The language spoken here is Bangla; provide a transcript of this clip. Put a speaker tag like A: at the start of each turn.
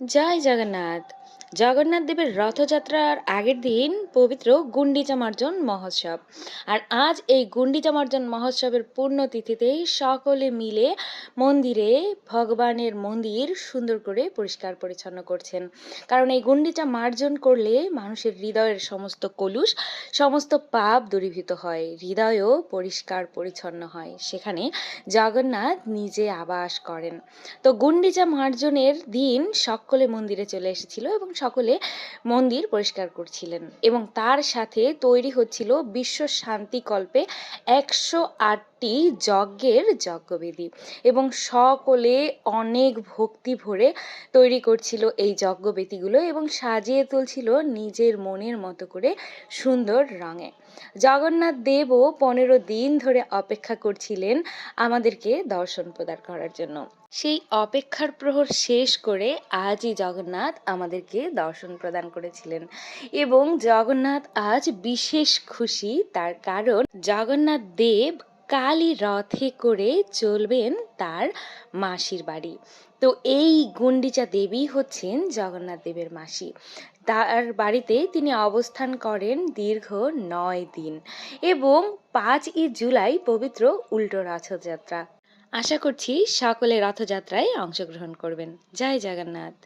A: জয় জগন্নাথ জগন্নাথ দেবের রথযাত্রার আগের দিন পবিত্র গুন্ডিচা মার্জন মহোৎসব। আর আজ এই গুন্ডিচা মার্জন মহোৎসবের পূর্ণতিথিতে সকলে মিলে মন্দিরে ভগবানের মন্দির সুন্দর করে পরিষ্কার পরিচ্ছন্ন করছেন। কারণ এই গুন্ডিচা মার্জন করলে মানুষের হৃদয়ের সমস্ত কলুষ, সমস্ত পাপ দূরীভূত হয়, হৃদয়ও পরিষ্কার পরিচ্ছন্ন হয়। সেখানে জগন্নাথ নিজে আবাস করেন। তো গুন্ডিচা মার্জনের দিন সকলে মন্দিরে চলে এসেছিল এবং সকলে মন্দির পরিষ্কার করছিলেন এবং তার সাথে তৈরি হচ্ছিল বিশ্ব শান্তিকল্পে একশো আটটি যজ্ঞের যজ্ঞবেদী এবং সকলে অনেক ভক্তি ভরে তৈরি করছিল এই যজ্ঞবেদীগুলো এবং সাজিয়ে তুলছিল নিজের মনের মতো করে সুন্দর রঙে। জগন্নাথ দেবও পনেরো দিন ধরে অপেক্ষা করছিলেন আমাদেরকে দর্শন প্রদান করার জন্য। সেই অপেক্ষার প্রহর শেষ করে আজই জগন্নাথ আমাদেরকে দর্শন প্রদান করেছিলেন এবং জগন্নাথ আজ বিশেষ খুশি, তার কারণ জগন্নাথ দেব কালই রথে করে চলবেন তার মাসির বাড়ি। তো এই গুন্ডিচা দেবী হচ্ছেন জগন্নাথ দেবের মাসি। তার বাড়িতে তিনি অবস্থান করেন দীর্ঘ নয় দিন এবং পাঁচই জুলাই পবিত্র উল্টো রথযাত্রা। আশা করছি সকলে রথযাত্রায় অংশগ্রহণ করবেন। জয় জগন্নাথ।